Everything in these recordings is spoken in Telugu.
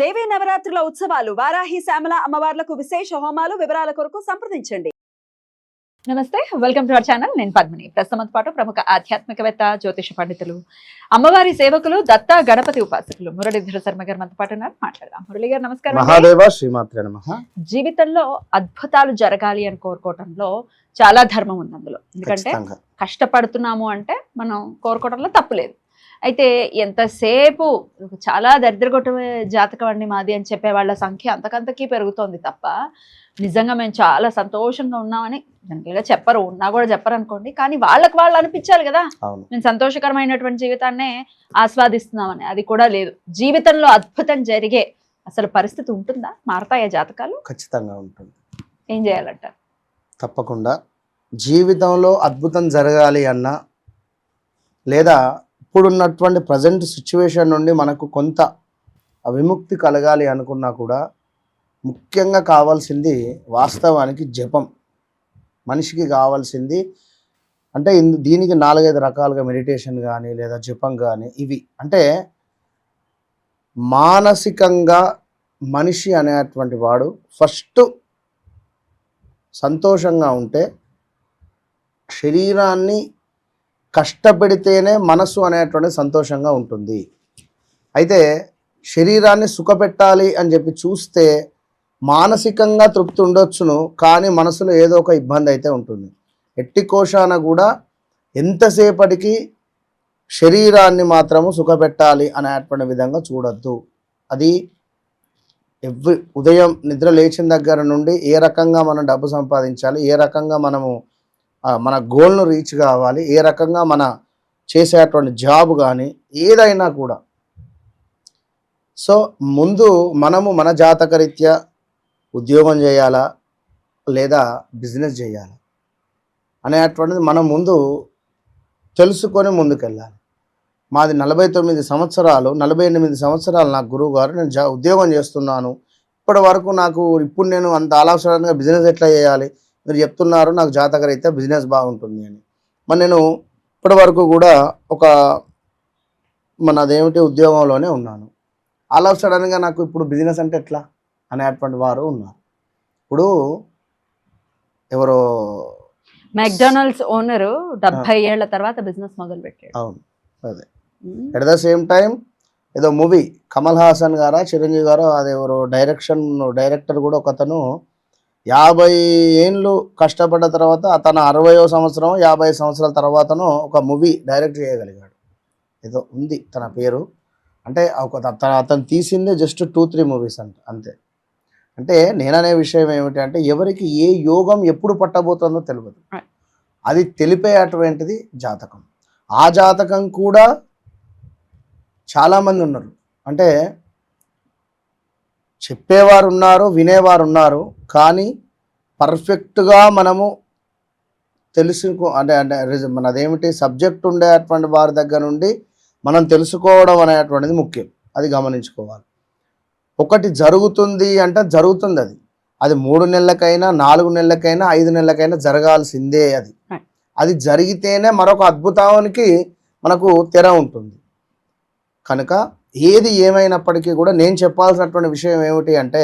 దేవీ నవరాత్రుల ఉత్సవాలు వారాహి శ్యామల అమ్మవార్లకు విశేష హోమాలు వివరాల కొరకు సంప్రదించండి. నమస్తే వెల్కమ్ టు అవర్ ఛానల్. నేను పద్మిని. ప్రస్తుతం పాటు ప్రముఖ ఆధ్యాత్మికవేత్త జ్యోతిష పండితులు అమ్మవారి సేవకులు దత్త గణపతి ఉపాసకులు మురళీధర శర్మ గారు మనతో పాటు ఉన్నారు. మాట్లాడదాం. మురళి గారు నమస్కారం జీవితంలో అద్భుతాలు జరగాలి అని కోరుకోవటంలో చాలా ధర్మం ఉంది అందులో. ఎందుకంటే కష్టపడుతున్నాము అంటే మనం కోరుకోవడంలో తప్పులేదు అయితే ఎంతసేపు చాలా దరిద్రగొట్టమే జాతకం అండి మాది అని చెప్పే వాళ్ళ సంఖ్య అంతకంతకీ పెరుగుతోంది తప్ప నిజంగా మేము చాలా సంతోషంగా ఉన్నామని జనరల్గా చెప్పరు ఉన్నా కూడా చెప్పరు అనుకోండి. కానీ వాళ్ళకి వాళ్ళు అనిపించాలి కదా. మేము సంతోషకరమైనటువంటి జీవితాన్నే ఆస్వాదిస్తున్నామని అది కూడా లేదు. జీవితంలో అద్భుతం జరిగే అసలు పరిస్థితి ఉంటుందా? మారతాయా జాతకాలు? ఖచ్చితంగా ఉంటుంది. ఏం చేయాలంట తప్పకుండా. జీవితంలో అద్భుతం జరగాలి అన్న లేదా ఇప్పుడున్నటువంటి ప్రజెంట్ సిచ్యువేషన్ నుండి మనకు కొంత విముక్తి కలగాలి అనుకున్నా కూడా ముఖ్యంగా కావాల్సింది వాస్తవానికి జపం. మనిషికి కావాల్సింది అంటే ఇందు దీనికి నాలుగైదు రకాలుగా మెడిటేషన్ కానీ లేదా జపం కానీ ఇవి. అంటే మానసికంగా మనిషి అనేటువంటి వాడు ఫస్ట్ సంతోషంగా ఉంటే శరీరాన్ని కష్టపెడితేనే మనసు అనేటువంటి సంతోషంగా ఉంటుంది. అయితే శరీరాన్ని సుఖపెట్టాలి అని చెప్పి చూస్తే మానసికంగా తృప్తి ఉండొచ్చును కానీ మనసులో ఏదో ఒక ఇబ్బంది అయితే ఉంటుంది. ఎట్టి కోశాన కూడా ఎంతసేపటికి శరీరాన్ని మాత్రము సుఖపెట్టాలి అనేటువంటి విధంగా చూడొద్దు. అది ఎవ్రీ ఉదయం నిద్ర లేచిన దగ్గర నుండి ఏ రకంగా మనం డబ్బు సంపాదించాలి ఏ రకంగా మనము మన గోల్ను రీచ్ కావాలి. ఏ రకంగా మన చేసేటువంటి జాబ్ కానీ ఏదైనా కూడా. సో ముందు మనము మన జాతకరీత్యా ఉద్యోగం చేయాలా? లేదా బిజినెస్ చేయాలా? అనేటువంటిది మనం ముందు తెలుసుకొని ముందుకెళ్ళాలి. మాది నలభై తొమ్మిది సంవత్సరాలు నలభై ఎనిమిది సంవత్సరాలు నాకు గురువు గారు నేను జా ఉద్యోగం చేస్తున్నాను. ఇప్పటి వరకు నాకు ఇప్పుడు నేను అంత ఆలోచనగా బిజినెస్ ఎట్లా చేయాలి? మీరు చెప్తున్నారు నాకు జాతకరీత్యా బిజినెస్ బాగుంటుంది అని. మరి నేను ఇప్పటి వరకు కూడా ఒక మన అదేమిటి ఉద్యోగంలోనే ఉన్నాను. ఆల్ ఆఫ్ సడన్గా నాకు ఇప్పుడు బిజినెస్ అంటే ఎట్లా? అనేటువంటి వారు ఉన్నారు. ఇప్పుడు ఎవరో మెక్డానల్డ్స్ ఓనర్ డెబ్బై ఏళ్ళ తర్వాత బిజినెస్ మొదలు పెట్టాడు అవును అదే. ఎట్ ద సేమ్ టైం ఏదో మూవీ కమల్ హాసన్ గారా చిరంజీవి గారు అది ఎవరో డైరెక్షన్ డైరెక్టర్ కూడా ఒకతను యాభై ఏండ్లు కష్టపడ్డ తర్వాత అతను అరవయో సంవత్సరం యాభై సంవత్సరాల తర్వాతను ఒక మూవీ డైరెక్ట్ చేయగలిగాడు. ఏదో ఉంది తన పేరు. అంటే ఒక అతను తీసిందే జస్ట్ టూ త్రీ మూవీస్ అంట అంతే. అంటే నేననే విషయం ఏమిటి అంటే ఎవరికి ఏ యోగం ఎప్పుడు పట్టబోతుందో తెలియదు. అది తెలిపేటువంటిది జాతకం. ఆ జాతకం కూడా చాలామంది ఉన్నారు. అంటే చెప్పేవారు ఉన్నారు వినేవారు ఉన్నారు కానీ పర్ఫెక్ట్గా మనము తెలుసుకో అంటే అంటే రిజ- మనదేమిటి సబ్జెక్ట్ ఉండేటువంటి వారి దగ్గర నుండి మనం తెలుసుకోవడం అనేటువంటిది ముఖ్యం. అది గమనించుకోవాలి. ఒకటి జరుగుతుంది అంటే జరుగుతుంది అది. అది మూడు నెలలకైనా నాలుగు నెలలకైనా ఐదు నెలలకైనా జరగాల్సిందే అది. అది జరిగితేనే మరొక అద్భుతానికి మనకు తెర ఉంటుంది. కనుక ఏది ఏమైనప్పటికీ కూడా నేను చెప్పాల్సినటువంటి విషయం ఏమిటి అంటే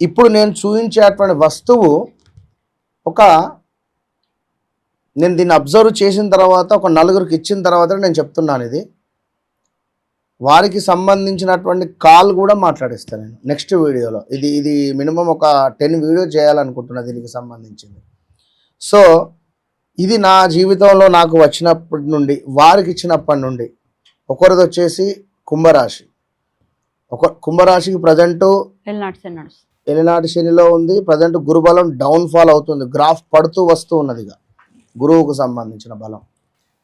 ఇప్పుడు నేను చూపించేటువంటి వస్తువు ఒక నేను దీన్ని అబ్జర్వ్ చేసిన తర్వాత ఒక నలుగురికి ఇచ్చిన తర్వాత నేను చెప్తున్నాను ఇది. వారికి సంబంధించినటువంటి కాల్ కూడా మాట్లాడిస్తాను నేను నెక్స్ట్ వీడియోలో. ఇది ఇది మినిమం ఒక టెన్ వీడియో చేయాలనుకుంటున్నా దీనికి సంబంధించింది. సో ఇది నా జీవితంలో నాకు వచ్చినప్పటి నుండి వారికి ఇచ్చినప్పటి నుండి ఒకరిది వచ్చేసి కుంభరాశి. ఒక కుంభరాశికి ప్రజెంటు ఎలినాటి శనిలో ఉంది. ప్రజెంట్ గురుబలం డౌన్ ఫాల్ అవుతుంది. గ్రాఫ్ పడుతూ వస్తూ ఉన్నది ఇక. గురువుకు సంబంధించిన బలం.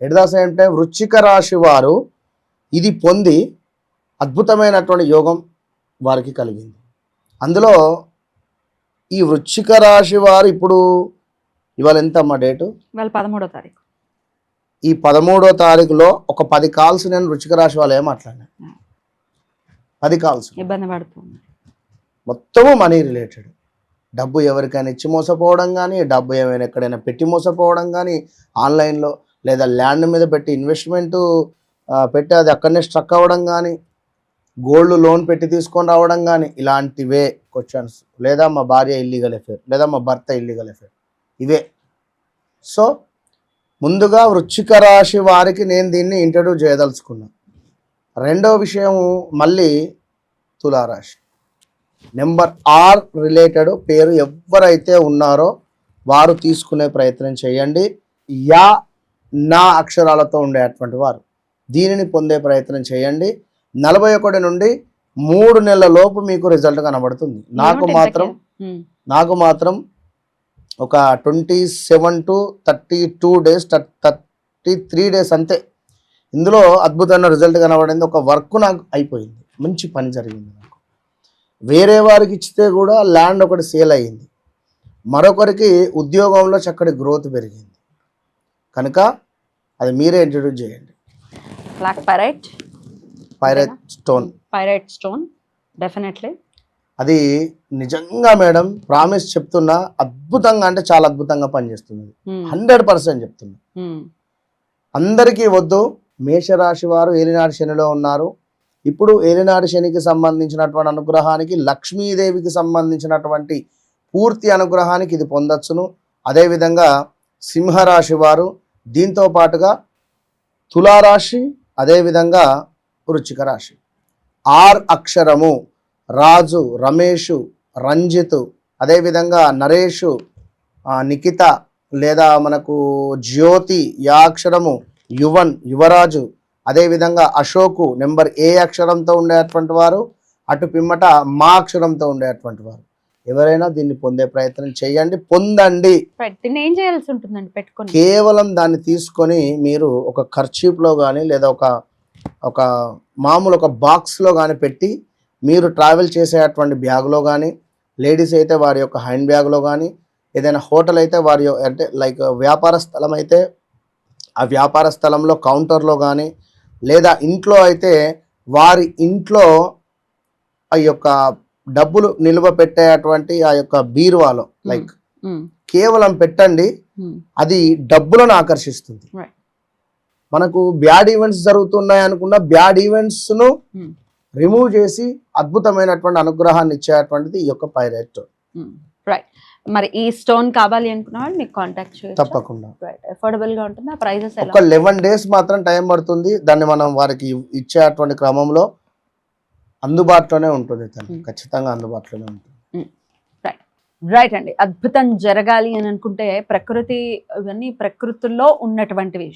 ఎట్ ద సేమ్ టైం వృశ్చిక రాశి వారు ఇది పొంది అద్భుతమైనటువంటి యోగం వారికి కలిగింది. అందులో ఈ వృశ్చిక రాశి వారు ఇప్పుడు ఇవాళ ఎంత అమ్మా డేటు? వాళ్ళ పదమూడో తారీఖు. ఈ పదమూడో తారీఖులో ఒక పది కాల్స్ నేను వృశ్చిక రాశి వాళ్ళు ఏం మాట్లాడినా. పది కాల్స్. ఇబ్బంది పడుతుంది. మొత్తము మనీ రిలేటెడ్. డబ్బు ఎవరికైనా ఇచ్చి మోసపోవడం కానీ డబ్బు ఏమైనా ఎక్కడైనా పెట్టి మోసపోవడం కానీ ఆన్లైన్లో లేదా ల్యాండ్ మీద పెట్టి ఇన్వెస్ట్మెంట్ పెట్టి అది అక్కడనే స్ట్రక్ అవ్వడం కానీ గోల్డ్ లోన్ పెట్టి తీసుకొని రావడం కానీ ఇలాంటివే క్వశ్చన్స్. లేదా మా భార్య ఇల్లీగల్ ఎఫేర్ లేదా మా భర్త ఇల్లీగల్ ఎఫేర్ ఇవే. సో ముందుగా వృశ్చిక రాశి వారికి నేను దీన్ని ఇంట్రడ్యూస్ చేయదలుచుకున్నా. రెండవ విషయం మళ్ళీ తులారాశి. నెంబర్ ఆర్ రిలేటెడ్ పేరు ఎవరైతే ఉన్నారో వారు తీసుకునే ప్రయత్నం చేయండి. యా నా అక్షరాలతో ఉండేటువంటి వారు దీనిని పొందే ప్రయత్నం చేయండి. నలభై ఒకటి నుండి మూడు నెలల లోపు మీకు రిజల్ట్ కనబడుతుంది. నాకు మాత్రం నాకు మాత్రం ఒక twenty seven to thirty two days thirty three days అంతే. ఇందులో అద్భుతమైన రిజల్ట్ కనబడింది. ఒక వర్క్ నాకు అయిపోయింది. మంచి పని జరిగింది నాకు. వేరే వారికి ఇచ్చితే కూడా ల్యాండ్ ఒకటి సేల్ అయ్యింది. మరొకరికి ఉద్యోగంలో చక్కటి గ్రోత్ పెరిగింది. కనుక అది మీరే ఇంట్రడ్యూస్ చేయండి. Black pyrite pyrite stone pyrite stone definitely అది నిజంగా మేడం ప్రామిస్ చెప్తున్నా అద్భుతంగా అంటే చాలా అద్భుతంగా పనిచేస్తుంది హండ్రెడ్ పర్సెంట్ చెప్తున్నా. అందరికీ వద్దు మేషరాశి వారు ఏలినాడు శనిలో ఉన్నారు. ఇప్పుడు ఏలినాడు శనికి సంబంధించినటువంటి అనుగ్రహానికి లక్ష్మీదేవికి సంబంధించినటువంటి పూర్తి అనుగ్రహానికి ఇది పొందొచ్చును. అదేవిధంగా సింహరాశి వారు దీంతో పాటుగా తులారాశి అదేవిధంగా వృచ్చిక రాశి. ఆర్ అక్షరము రాజు రమేషు రంజిత్ అదేవిధంగా నరేషు నిఖిత లేదా మనకు జ్యోతి యా అక్షరము యువన్ యువరాజు అదేవిధంగా అశోకు నెంబర్ ఏ అక్షరంతో ఉండేటువంటి వారు అటు పిమ్మట మా అక్షరంతో ఉండేటువంటి వారు. ఎవరైనా దీన్ని పొందే ప్రయత్నం చేయండి పొందండి. దీన్ని ఏం చేయాల్సి ఉంటుందండి పెట్టుకొని. కేవలం దాన్ని తీసుకొని మీరు ఒక ఖర్చీప్లో కానీ లేదా ఒక ఒక మామూలు ఒక బాక్స్లో కానీ పెట్టి మీరు ట్రావెల్ చేసేటువంటి బ్యాగ్లో కానీ లేడీస్ అయితే వారి యొక్క హ్యాండ్ బ్యాగ్లో కానీ ఏదైనా హోటల్ అయితే వారి అంటే లైక్ వ్యాపార స్థలం అయితే ఆ వ్యాపార స్థలంలో కౌంటర్లో కానీ లేదా ఇంట్లో అయితే వారి ఇంట్లో ఆ యొక్క డబ్బులు నిల్వ పెట్టేటువంటి ఆ యొక్క బీరువాలో లైక్ ఉమ్, కేవలం పెట్టండి ఉమ్, అది డబ్బులను ఆకర్షిస్తుంది. మనకు బ్యాడ్ ఈవెంట్స్ జరుగుతున్నాయి అనుకున్న బ్యాడ్ ఈవెంట్స్ను ఉమ్, రిమూవ్ చేసి అద్భుతమైనటువంటి అనుగ్రహాన్ని ఇచ్చేటువంటిది ఈ యొక్క పైరైట్. రైట్ మరి ఈ స్టోన్ కావాలి అనుకున్న వాళ్ళు మీకు కాంటాక్ట్ చేయొచ్చు? తప్పకుండా. రైట్ అఫోర్డబుల్గా ఉంటుందా? ప్రైజెస్ ఒక లెవెన్ డేస్ మాత్రం టైం పడుతుంది. దాన్ని మనం వారికి ఇచ్చేటువంటి క్రమంలో అందుబాటులోనే ఉంటుంది తను Hmm. ఖచ్చితంగా అందుబాటులోనే ఉంటుంది. రైట్ అండి. అద్భుతం జరగాలి అని అనుకుంటే ప్రకృతి ఇవన్నీ ప్రకృతిలో ఉన్నటువంటి విష-